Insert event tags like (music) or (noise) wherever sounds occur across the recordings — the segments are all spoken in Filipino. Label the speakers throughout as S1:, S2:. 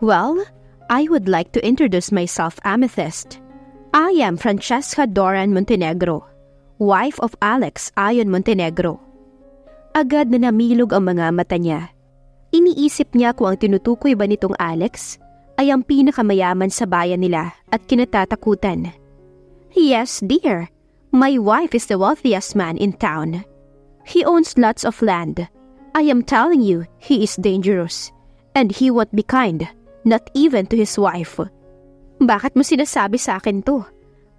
S1: Well, I would like to introduce myself, Amethyst. I am Francesca Doran Montenegro, wife of Alex Ayon Montenegro. Agad na namilog ang mga mata niya. Iniisip niya kung ang tinutukoy ba nitong Alex ay ang pinakamayaman sa bayan nila at kinatatakutan. Yes, dear. My wife is the wealthiest man in town. He owns lots of land. I am telling you, he is dangerous. And he won't be kind, not even to his wife. Bakit mo sinasabi sa akin to?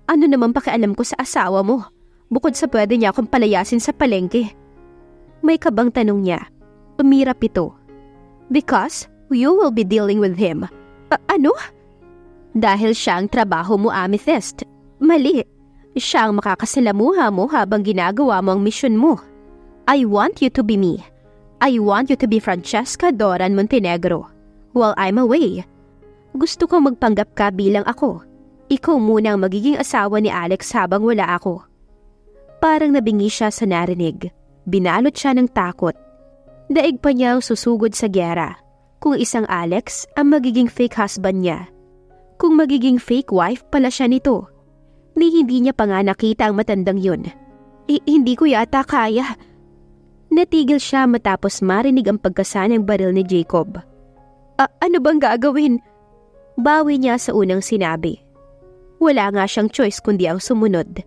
S1: Ano naman pakialam ko sa asawa mo? Bukod sa pwede niya akong palayasin sa palengke. May kabang tanong niya. Umirap ito. Because you will be dealing with him. A- ano? Dahil siya ang trabaho mo, Amethyst. Mali. Siya ang makakasalamuha mo habang ginagawa mo ang misyon mo. I want you to be me. I want you to be Francesca Doran Montenegro. While I'm away. Gusto ko magpanggap ka bilang ako. Ikaw muna ang magiging asawa ni Alex habang wala ako. Parang nabingi siya sa narinig. Binalot siya ng takot. Daig pa niya ang susugod sa gyera. Kung isang Alex ang magiging fake husband niya. Kung magiging fake wife pala siya nito. Ni hindi niya pa nga nakita ang matandang yun. I- hindi ko yata kaya. Natigil siya matapos marinig ang pagkasanang baril ni Jacob. "A- ano bang gagawin? Bawi niya sa unang sinabi. Wala nga siyang choice kundi ang sumunod.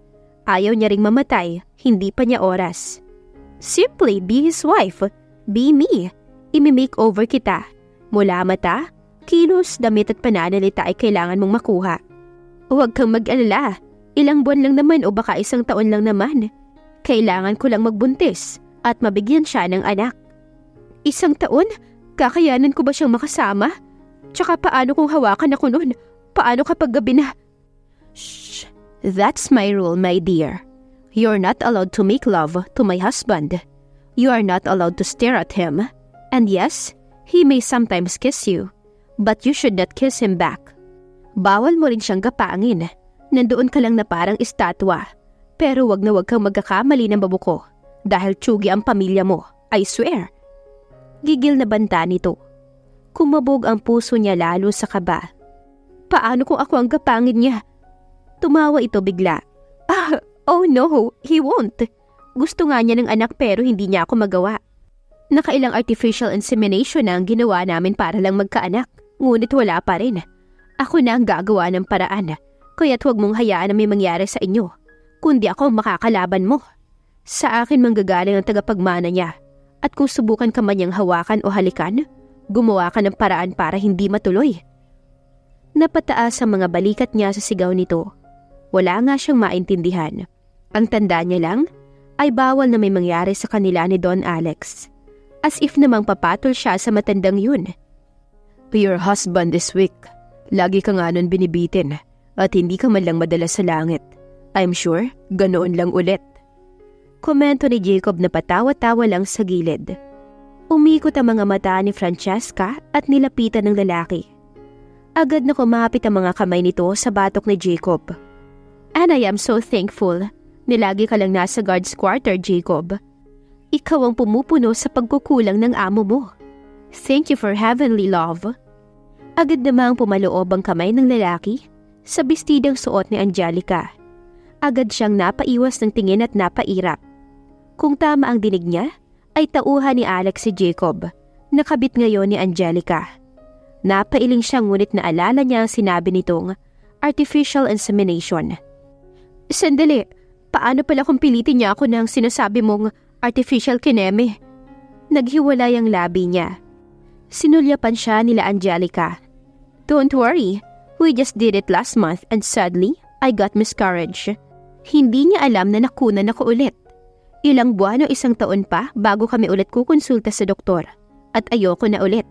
S1: Ayaw niya ring mamatay, hindi pa niya oras. Simply be his wife. Be me. Imi-make over kita. Mula mata, kilos, damit at pananalita ay kailangan mong makuha. Huwag kang mag-alala. Ilang buwan lang naman o baka isang taon lang naman. Kailangan ko lang magbuntis at mabigyan siya ng anak. Isang taon? Kakayanan ko ba siyang makasama? Tsaka paano kung hawakan ako noon? Paano kapag gabi na? Shh! That's my rule, my dear. You're not allowed to make love to my husband. You are not allowed to stare at him. And yes, he may sometimes kiss you. But you should not kiss him back. Bawal mo rin siyang gapangin. Nandoon ka lang na parang estatwa. Pero wag na wag kang magkakamali ng babuko. Dahil tsugi ang pamilya mo. I swear. Gigil na banta nito. Kumabog ang puso niya lalo sa kaba. Paano kung ako ang gapangin niya? Tumawa ito bigla. (laughs) Ah, oh no, he won't. Gusto nga niya ng anak pero hindi niya ako magawa. Nakailang artificial insemination na ang ginawa namin para lang magkaanak. Ngunit wala pa rin. Ako na ang gagawa ng paraan. Kaya't huwag mong hayaan na may mangyari sa inyo. Kundi ako ang makakalaban mo. Sa akin manggagaling ang tagapagmana niya. At kung subukan ka man niyang hawakan o halikan, gumawa ka ng paraan para hindi matuloy. Napataas ang mga balikat niya sa sigaw nito. Wala nga siyang maintindihan. Ang tanda niya lang ay bawal na may mangyari sa kanila ni Don Alex. As if namang papatol siya sa matandang yun. Your husband is weak. Lagi ka nga nun binibitin at hindi ka man lang madala sa langit. I'm sure, ganoon lang ulit. Komento ni Jacob na patawa-tawa lang sa gilid. Umikot ang mga mata ni Francesca at nilapitan ng lalaki. Agad na kumapit ang mga kamay nito sa batok ni Jacob. And I am so thankful. Nilagi ka lang nasa guard's quarter, Jacob. Ikaw ang pumupuno sa pagkukulang ng amo mo. Thank you for heavenly love. Agad namang pumaloob ang kamay ng lalaki sa bestidang suot ni Angelica. Agad siyang napaiwas ng tingin at napairap. Kung tama ang dinig niya, ay tauhan ni Alex si Jacob, nakabit ngayon ni Angelica. Napailing siya ngunit naalala niya ang sinabi nitong artificial insemination. Sandali, paano pala kung pilitin niya ako ng sinasabi mong artificial kineme? Naghiwalay ang labi niya. Sinulyapan siya nila Angelica. Don't worry, we just did it last month and sadly, I got miscarriage. Hindi niya alam na nakunan ako ulit. Ilang buwan o isang taon pa bago kami ulit kukonsulta sa doktor. At ayoko na ulit.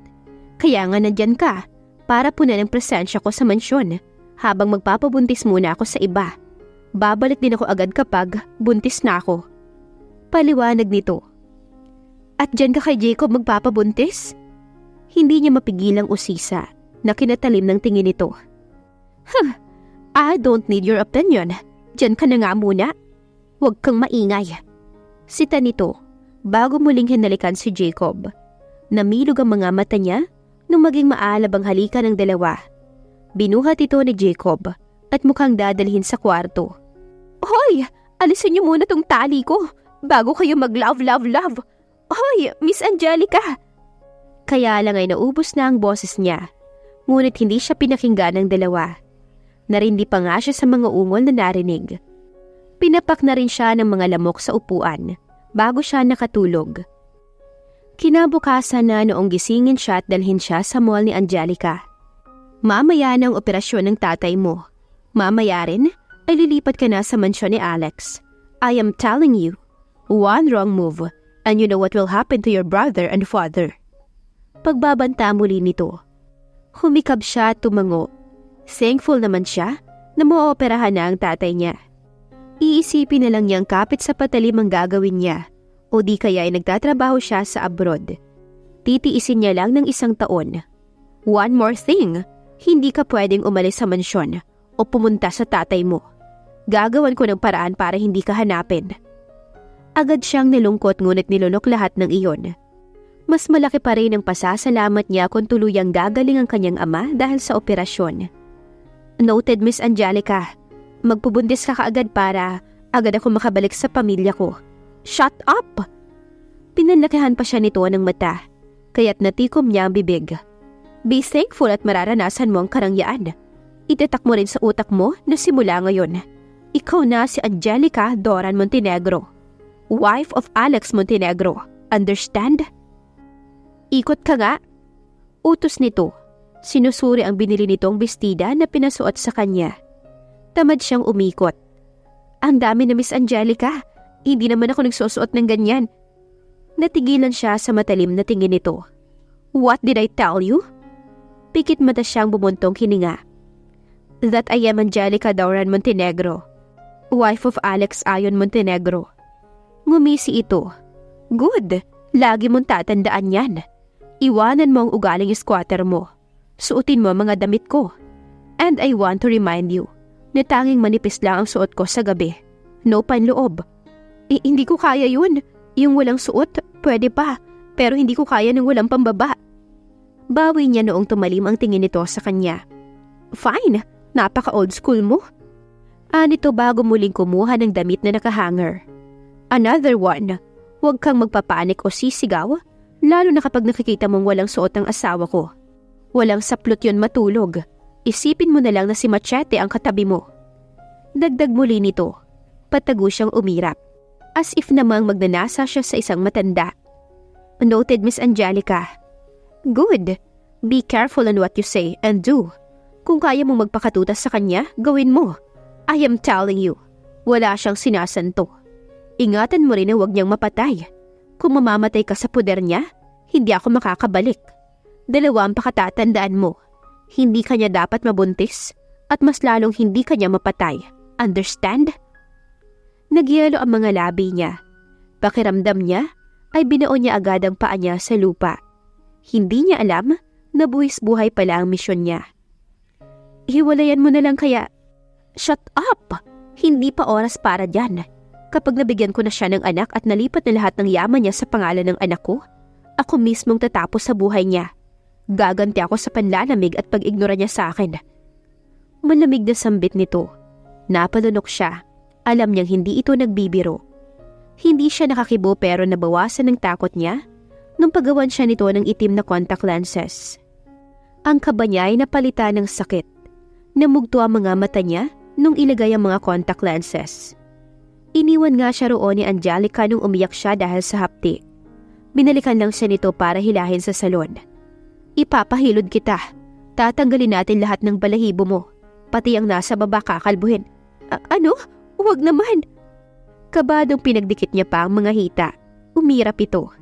S1: Kaya nga nandyan ka, para punan ang presensya ko sa mansyon, habang magpapabuntis muna ako sa iba. Babalik din ako agad kapag buntis na ako. Paliwanag nito. At dyan ka kay Jacob magpapabuntis? Hindi niya mapigilang usisa na kinatalim ng tingin nito. Huh, I don't need your opinion. Diyan ka na nga muna. Huwag kang maingay. Sita nito, bago muling hinalikan si Jacob. Namilog ang mga mata niya nung maging maalab ang halika ng dalawa. Binuhat ito ni Jacob at mukhang dadalhin sa kwarto. Hoy! Alisin niyo muna tong tali ko bago kayo mag-love, love, love. Hoy! Miss Angelica! Kaya lang ay naubos na ang boses niya. Ngunit hindi siya pinakinggan ng dalawa. Narindi pa nga siya sa mga ungol na narinig. Pinapak na rin siya ng mga lamok sa upuan bago siya nakatulog. Kinabukasan na noong gisingin siya at dalhin siya sa mall ni Angelica. Mamaya na ang operasyon ng tatay mo. Mamaya rin ay lilipat ka na sa mansyon ni Alex. I am telling you, one wrong move and you know what will happen to your brother and father. Pagbabanta muli nito. Humikab siya at tumango. Thankful naman siya na maoperahan na ang tatay niya. Iisipin na lang niyang kapit sa patalim ang gagawin niya o di kaya ay nagtatrabaho siya sa abroad. Titiisin niya lang ng isang taon. One more thing, hindi ka pwedeng umalis sa mansyon o pumunta sa tatay mo. Gagawan ko ng paraan para hindi ka hanapin. Agad siyang nilungkot ngunit nilunok lahat ng iyon. Mas malaki pa rin ang pasasalamat niya kung tuluyang gagaling ang kanyang ama dahil sa operasyon. Noted Miss Angelica, magpubundis ka kaagad para agad ako makabalik sa pamilya ko. Shut up! Pinanlakihan pa siya nito ng mata, kaya't natikom niya ang bibig. Be thankful at mararanasan mo ang karangyaan. Itatak mo rin sa utak mo na simula ngayon. Ikaw na si Angelica Doran Montenegro, wife of Alex Montenegro. Understand? Ikot ka nga. Utos nito. Sinusuri ang binili nitong bestida na pinasuot sa kanya. Tamad siyang umikot. Ang dami na Miss Angelica. Hindi naman ako nagsusuot ng ganyan. Natigilan siya sa matalim na tingin nito. What did I tell you? Pikit mata siyang bumuntong hininga. That I am Angelica Dauran Montenegro, wife of Alex Ayon Montenegro. Ngumisi ito. Good, lagi mong tatandaan yan. Iwanan mo ang ugaling squatter mo. Suotin mo mga damit ko. And I want to remind you na tanging manipis lang ang suot ko sa gabi. No panloob. Eh, hindi ko kaya yun. Yung walang suot, pwede pa. Pero hindi ko kaya ng walang pambaba. Bawi niya noong tumalim ang tingin nito sa kanya. Fine, napaka-old school mo. Anito bago muling kumuha ng damit na nakahanger. Another one. Huwag kang magpapanik o sisigaw, lalo na kapag nakikita mong walang suot ang asawa ko. Walang saplot yon matulog. Isipin mo na lang na si Machete ang katabi mo. Dagdag muli nito. Patago siyang umirap. As if namang magnanasa siya sa isang matanda. Noted Miss Angelica. Good. Be careful on what you say and do. Kung kaya mong magpakatutas sa kanya, gawin mo. I am telling you, wala siyang sinasanto. Ingatan mo rin na huwag niyang mapatay. Kung mamamatay ka sa puder niya, hindi ako makakabalik. Dalawa ang pakatatandaan mo. Hindi kanya dapat mabuntis at mas lalong hindi kanya mapatay. Understand? Nagyelo ang mga labi niya. Pakiramdam niya ay binao niya agad ang paa niya sa lupa. Hindi niya alam na buwis buhay pala ang misyon niya. Hiwalayan mo na lang kaya. Shut up! Hindi pa oras para dyan. Kapag nabigyan ko na siya ng anak at nalipat na lahat ng yaman niya sa pangalan ng anak ko, ako mismong tatapos sa buhay niya. Gaganti ako sa panlalamig at pag-ignora niya sa akin. Malamig na sambit nito. Napalunok siya. Alam niyang hindi ito nagbibiro. Hindi siya nakakibo pero nabawasan ng takot niya nung pagawan siya nito ng itim na contact lenses. Ang kaba niya ay napalitan ng sakit. Namugto ang mga mata niya nung ilagay ang mga contact lenses. Iniwan nga siya roon ni Angelica nung umiyak siya dahil sa hapti. Binalikan lang siya nito para hilahin sa salon. Ipapahilod kita. Tatanggalin natin lahat ng balahibo mo. Pati ang nasa baba kakalbuhin. A- ano? Huwag naman. Kabadong pinagdikit niya pa ang mga hita. Umirap ito.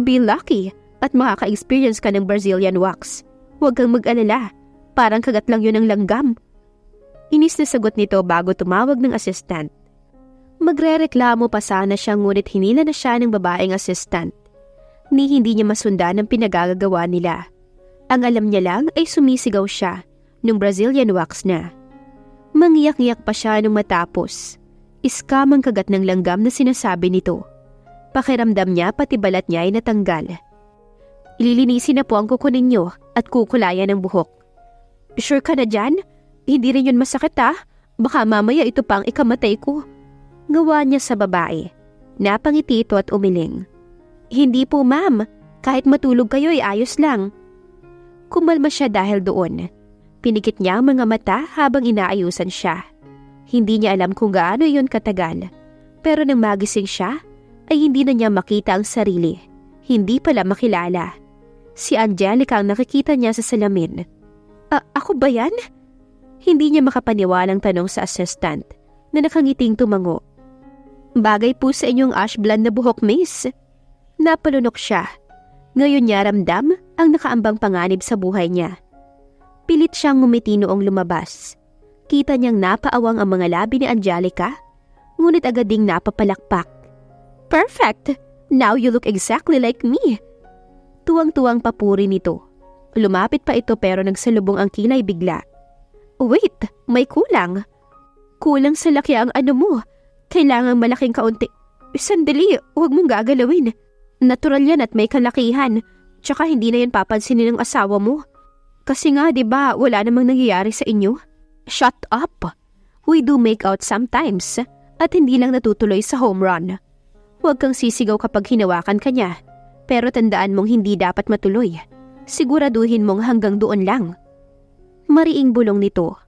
S1: Be lucky at makaka-experience ka ng Brazilian wax. Huwag kang mag-alala. Parang kagat lang yun ng langgam. Inis na sagot nito bago tumawag ng assistant. Magre-reklamo pa sana siya ngunit hinila na siya ng babaeng assistant. Ni hindi niya masundan ang pinagagagawa nila. Ang alam niya lang ay sumisigaw siya nung Brazilian wax na. Mangiyak-ngiyak pa siya nung matapos. Iskam ang kagat ng langgam na sinasabi nito. Pakiramdam niya pati balat niya ay natanggal. Ililinisin na po ang kuko ninyo at kukulayan ng buhok. Sure ka na dyan? Hindi rin yun masakit ah. Baka mamaya ito pang ikamatay ko. Ngawa niya sa babae. Napangiti ito at umiling. Hindi po ma'am. Kahit matulog kayo ay ayos lang. Kumalma siya dahil doon. Pinikit niya ang mga mata habang inaayusan siya. Hindi niya alam kung gaano yun katagal. Pero nang magising siya, ay hindi na niya makita ang sarili. Hindi pala makilala. Si Angelica ang nakikita niya sa salamin. A- ako ba yan? Hindi niya makapaniwalang tanong sa assistant na nakangiting tumango. Bagay po sa inyong ash blonde na buhok, miss. Napalunok siya. Ngayon niya ramdam ang nakaambang panganib sa buhay niya. Pilit siyang ngumiti noong lumabas. Kita niyang napaawang ang mga labi ni Angelica, ngunit agad ding napapalakpak. Perfect! Now you look exactly like me. Tuwang-tuwang papuri nito. Lumapit pa ito pero nagsalubong ang kilay bigla. Wait, may kulang. Kulang sa laki ang ano mo. Kailangan malaking kaunti. Sandali, huwag mong gagalawin. Natural yan at may kalakihan. Tsaka hindi na yan papansinin ng asawa mo. Kasi nga, di ba, wala namang nangyayari sa inyo? Shut up! We do make out sometimes at hindi lang natutuloy sa home run. Huwag kang sisigaw kapag hinawakan ka niya. Pero tandaan mong hindi dapat matuloy. Siguraduhin mong hanggang doon lang. Mariing bulong nito.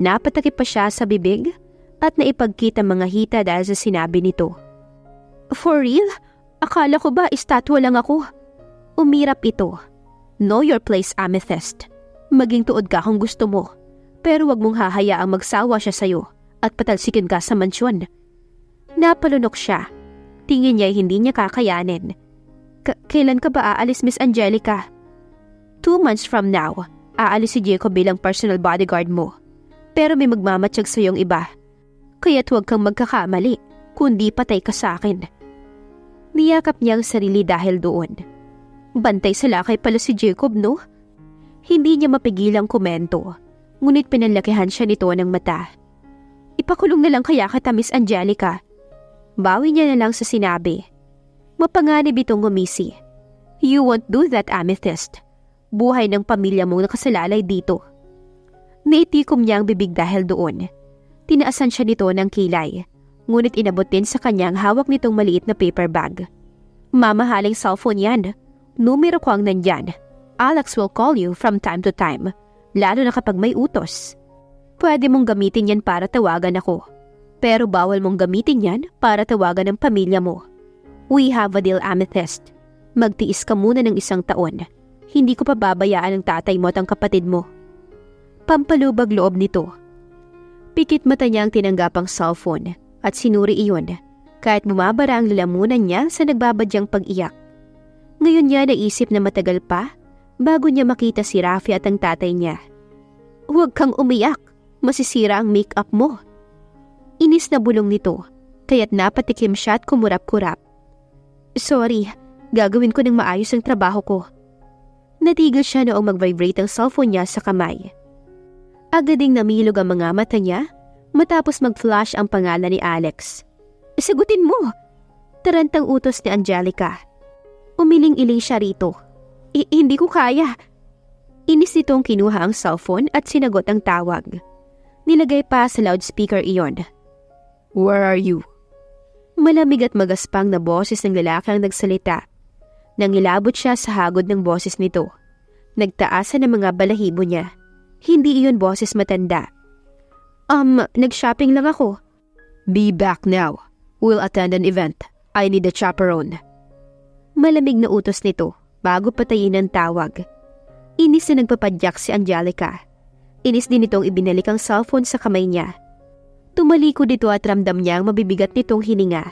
S1: Napatakip pa siya sa bibig at naipagkita mga hita dahil sa sinabi nito. For real? Akala ko ba estatwa lang ako? Umirap ito. Know your place, Amethyst. Maging tuod ka kung gusto mo. Pero wag mong hahayaang magsawa siya sa'yo at patalsikin ka sa mansyon. Napalunok siya. Tingin niya hindi niya kakayanin. Kailan ka ba aalis, Miss Angelica? Two months from now, aalis si Jacob bilang personal bodyguard mo. Pero may magmamatsyag sa iba. Kaya't huwag kang magkakamali, kundi patay ka sa akin. Niyakap niya ang sarili dahil doon. Bantay sa lakay pala si Jacob, no? Hindi niya mapigilang komento, ngunit pinanlakihan siya nito ng mata. Ipakulong na lang kaya kita, Miss Angelica. Bawi niya na lang sa sinabi. Mapanganib itong ngumisi. You won't do that, Amethyst. Buhay ng pamilya mong nakasalalay dito. Naitikom niya ang bibig dahil doon. Tinaasan siya nito ng kilay, ngunit inabot din sa kanyang hawak nitong maliit na paper bag. Mamahaling cellphone yan. Numero ko ang nandyan. Alex will call you from time to time, lalo na kapag may utos. Pwede mong gamitin yan para tawagan ako. Pero bawal mong gamitin yan para tawagan ng pamilya mo. We have a deal, Amethyst. Magtiis ka muna ng isang taon. Hindi ko pa babayaan ang tatay mo at ang kapatid mo. Pampalubag loob nito. Pikit mata niya ang tinanggapang cellphone at sinuri iyon kahit bumabara ang lalamunan niya sa nagbabadyang pag-iyak. Ngayon niya naisip na matagal pa bago niya makita si Rafi at ang tatay niya. Huwag kang umiyak, masisira ang make-up mo. Inis na bulong nito, kaya't napatikim siya at kumurap-kurap. Sorry, gagawin ko ng maayos ang trabaho ko. Natigil siya noong mag-vibrate ang cellphone niya sa kamay. Agad ding namilog ang mga mata niya matapos mag-flash ang pangalan ni Alex. Sagutin mo! Tarantang utos ni Angelica. Umiling-iling siya rito. I- hindi ko kaya. Inis nitong kinuha ang cellphone at sinagot ang tawag. Nilagay pa sa loudspeaker iyon. Where are you? Malamig at magaspang na boses ng lalaki ang nagsalita. Nangilabot siya sa hagod ng boses nito. Nagtaasan ng mga balahibo niya. Hindi iyon boses matanda. Um, nag-shopping lang ako. Be back now. We'll attend an event. I need a chaperone. Malamig na utos nito bago patayin ang tawag. Inis na nagpapadyak si Angelica. Inis din itong ibinalik ang cellphone sa kamay niya. Tumalikod dito at ramdam niya ang mabibigat nitong hininga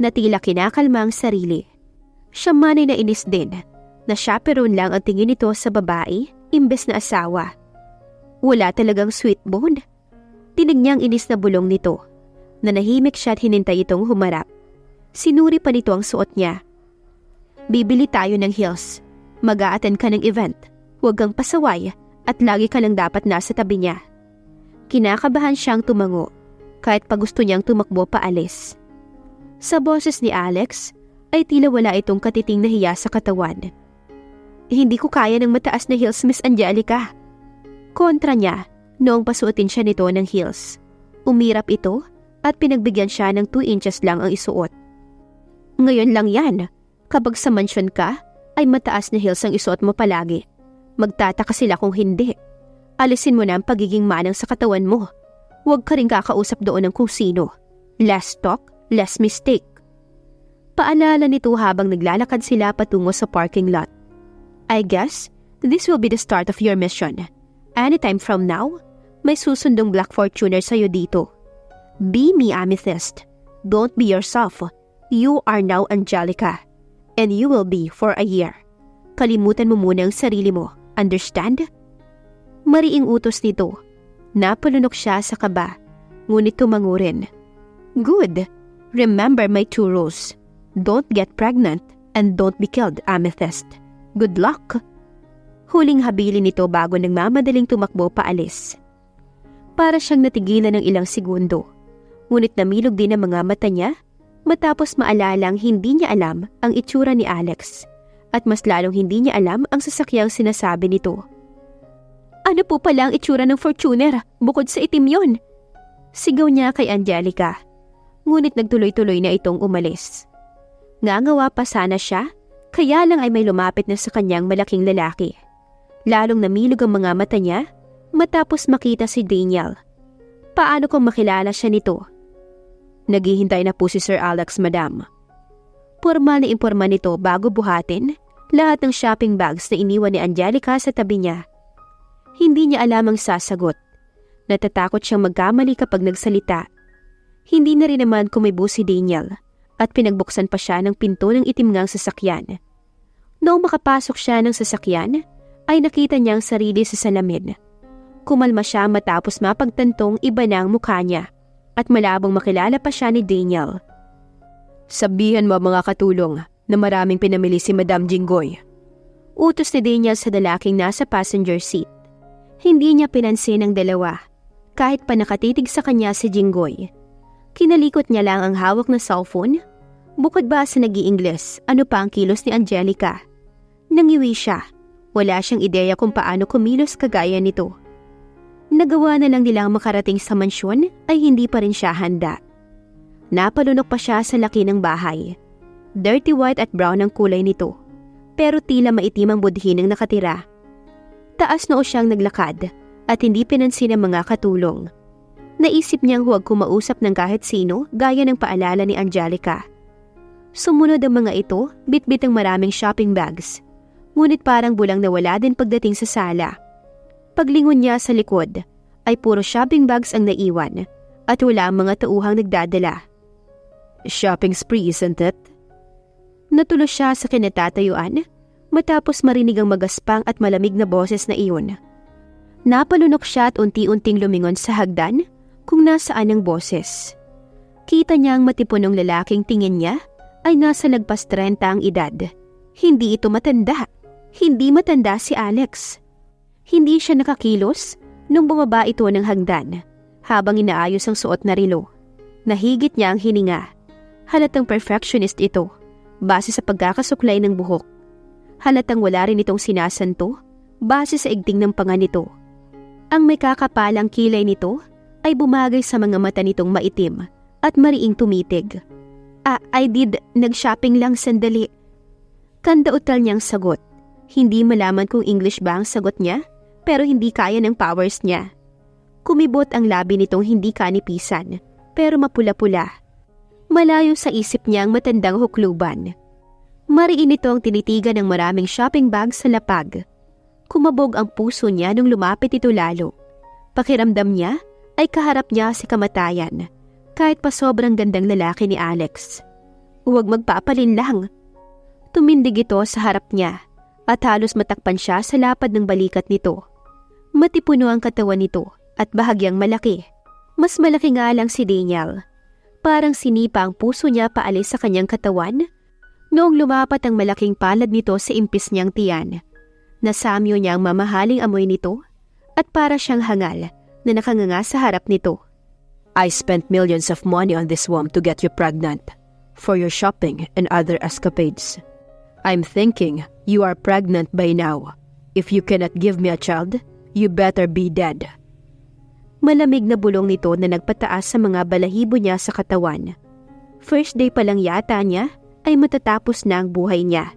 S1: na tila kinakalma ang sarili. Siya man ay nainis din na chaperone lang ang tingin nito sa babae imbes na asawa. Wala talagang sweet bone. Tinig niyang inis na bulong nito. Nanahimik siya at hinintay itong humarap. Sinuri pa nito ang suot niya. Bibili tayo ng heels. mag a ka ng event. Huwag kang pasaway at lagi ka lang dapat nasa tabi niya. Kinakabahan siyang tumango kahit pa gusto niyang tumakbo paalis. Sa boses ni Alex ay tila wala itong katiting na hiya sa katawan. Hindi ko kaya ng mataas na heels, Miss Angelica. Kontra niya, noong pasuotin siya nito ng heels. Umirap ito at pinagbigyan siya ng 2 inches lang ang isuot. Ngayon lang yan. Kapag sa mansyon ka, ay mataas na heels ang isuot mo palagi. Magtataka sila kung hindi. Alisin mo na ang pagiging manang sa katawan mo. Huwag ka rin kakausap doon ng kung sino. Less talk, less mistake. Paalala nito habang naglalakad sila patungo sa parking lot. I guess, this will be the start of your mission. Anytime from now, may susundong Black Fortuner sa'yo dito. Be me, Amethyst. Don't be yourself. You are now Angelica. And you will be for a year. Kalimutan mo muna ang sarili mo. Understand? Mariing utos nito. Napalunok siya sa kaba, ngunit tumango rin. Good. Remember my two rules. Don't get pregnant and don't be killed, Amethyst. Good luck. Huling habilin nito bago nagmamadaling tumakbo paalis. Para siyang natigilan ng ilang segundo. Ngunit namilog din ang mga mata niya matapos maalalang hindi niya alam ang itsura ni Alex at mas lalong hindi niya alam ang sasakyang sinasabi nito. Ano po pala ang itsura ng Fortuner bukod sa itim yon? Sigaw niya kay Angelica. Ngunit nagtuloy-tuloy na itong umalis. Ngangawa pa sana siya, kaya lang ay may lumapit na sa kanyang malaking lalaki. Lalong namilog ang mga mata niya matapos makita si Daniel. Paano kung makilala siya nito? Naghihintay na po si Sir Alex, madam. Formal na imporma nito bago buhatin lahat ng shopping bags na iniwan ni Angelica sa tabi niya. Hindi niya alam ang sasagot. Natatakot siyang magkamali kapag nagsalita. Hindi na rin naman kumibo si Daniel at pinagbuksan pa siya ng pinto ng itim ngang sasakyan. Noong makapasok siya ng sasakyan, ay nakita niya ang sarili sa salamin. Kumalma siya matapos mapagtantong iba na ang mukha niya at malabong makilala pa siya ni Daniel. Sabihan mo mga katulong na maraming pinamili si Madam Jinggoy. Utos ni Daniel sa dalaking nasa passenger seat. Hindi niya pinansin ang dalawa, kahit pa nakatitig sa kanya si Jinggoy. Kinalikot niya lang ang hawak na cellphone Bukod ba sa nag ingles ano pa ang kilos ni Angelica? Nangiwi siya. Wala siyang ideya kung paano kumilos kagaya nito. Nagawa na lang nilang makarating sa mansyon ay hindi pa rin siya handa. Napalunok pa siya sa laki ng bahay. Dirty white at brown ang kulay nito. Pero tila maitim ang budhin ng nakatira. Taas noo siyang naglakad at hindi pinansin ang mga katulong. Naisip niyang huwag kumausap ng kahit sino gaya ng paalala ni Angelica. Sumunod ang mga ito, bitbit ang maraming shopping bags. Ngunit parang bulang nawala din pagdating sa sala. Paglingon niya sa likod, ay puro shopping bags ang naiwan at wala ang mga tauhang nagdadala. Shopping spree, isn't it? Natulo siya sa kinatatayuan matapos marinig ang magaspang at malamig na boses na iyon. Napalunok siya at unti-unting lumingon sa hagdan kung nasaan ang boses. Kita niya ang matipunong lalaking tingin niya ay nasa lagpas 30 ang edad. Hindi ito matanda. Hindi matanda si Alex. Hindi siya nakakilos nung bumaba ito ng hagdan habang inaayos ang suot na rilo. Nahigit niya ang hininga. Halatang perfectionist ito base sa pagkakasuklay ng buhok. Halatang wala rin itong sinasanto base sa igting ng panga nito. Ang may kakapalang kilay nito ay bumagay sa mga mata nitong maitim at mariing tumitig. Ah, I did. Nag-shopping lang sandali. Kandautal niyang sagot. Hindi malaman kung English ba ang sagot niya, pero hindi kaya ng powers niya. Kumibot ang labi nitong hindi kanipisan, pero mapula-pula. Malayo sa isip niya ang matandang hukluban. Mariin ito ang tinitigan ng maraming shopping bags sa lapag. Kumabog ang puso niya nung lumapit ito lalo. Pakiramdam niya ay kaharap niya si kamatayan kahit pa sobrang gandang lalaki ni Alex. Huwag magpapalin lang. Tumindig ito sa harap niya at halos matakpan siya sa lapad ng balikat nito. Matipuno ang katawan nito at bahagyang malaki. Mas malaki nga lang si Daniel. Parang sinipa ang puso niya paalis sa kanyang katawan noong lumapat ang malaking palad nito sa impis niyang tiyan. Nasamyo niya ang mamahaling amoy nito at para siyang hangal na nakanganga sa harap nito. I spent millions of money on this worm to get you pregnant, for your shopping and other escapades. I'm thinking you are pregnant by now. If you cannot give me a child, you better be dead. Malamig na bulong nito na nagpataas sa mga balahibo niya sa katawan. First day pa lang yata niya ay matatapos na ang buhay niya.